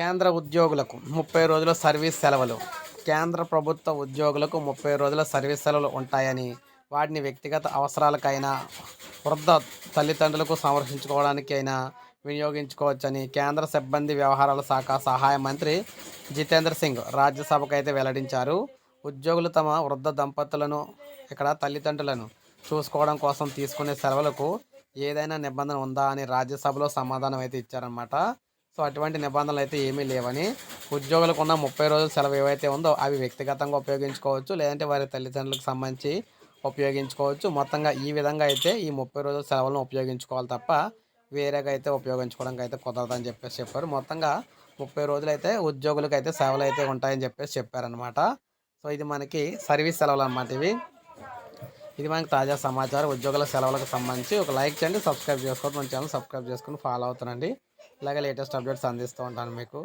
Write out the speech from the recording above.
కేంద్ర ఉద్యోగులకు ముప్పై రోజుల సర్వీస్ సెలవులు కేంద్ర ప్రభుత్వ ఉద్యోగులకు ముప్పై రోజుల సర్వీస్ సెలవులు ఉంటాయని వాటిని వ్యక్తిగత అవసరాలకైనా వృద్ధ తల్లిదండ్రులకు సంరక్షించుకోవడానికైనా వినియోగించుకోవచ్చని కేంద్ర సిబ్బంది వ్యవహారాల శాఖ సహాయ మంత్రి జితేంద్ర సింగ్ రాజ్యసభకు అయితే వెల్లడించారు. ఉద్యోగులు తమ వృద్ధ దంపతులను ఇక్కడ తల్లిదండ్రులను చూసుకోవడం కోసం తీసుకునే సెలవులకు ఏదైనా నిబంధన ఉందా అని రాజ్యసభలో సమాధానం అయితే ఇచ్చారనమాట సో అటువంటి నిబంధనలు అయితే ఏమీ లేవని ఉద్యోగులకు ఉన్న ముప్పై రోజుల సెలవు ఏవైతే ఉందో అవి వ్యక్తిగతంగా ఉపయోగించుకోవచ్చు లేదంటే వారి తల్లిదండ్రులకు సంబంధించి ఉపయోగించుకోవచ్చు. మొత్తంగా ఈ విధంగా అయితే ఈ ముప్పై రోజుల సెలవులను ఉపయోగించుకోవాలి తప్ప వేరేగా అయితే ఉపయోగించుకోవడానికి అయితే కుదరదని చెప్పేసి చెప్పారు. మొత్తంగా ముప్పై రోజులు అయితే ఉద్యోగులకు అయితే సెలవులు అయితే ఉంటాయని చెప్పేసి చెప్పారనమాట సో ఇది మనకి సర్వీస్ సెలవులు అన్నమాట ఇవి. ఇది మనకి తాజా సమాచారం. ఉద్యోగుల సెలవులకు సంబంధించి ఒక లైక్ చేయండి సబ్స్క్రైబ్ చేసుకోండి మన ఛానల్ సబ్స్క్రైబ్ చేసుకుని ఫాలో అవుతానండి ఇలాగే లేటెస్ట్ అప్డేట్స్ అందిస్తూ ఉంటాను మీకు.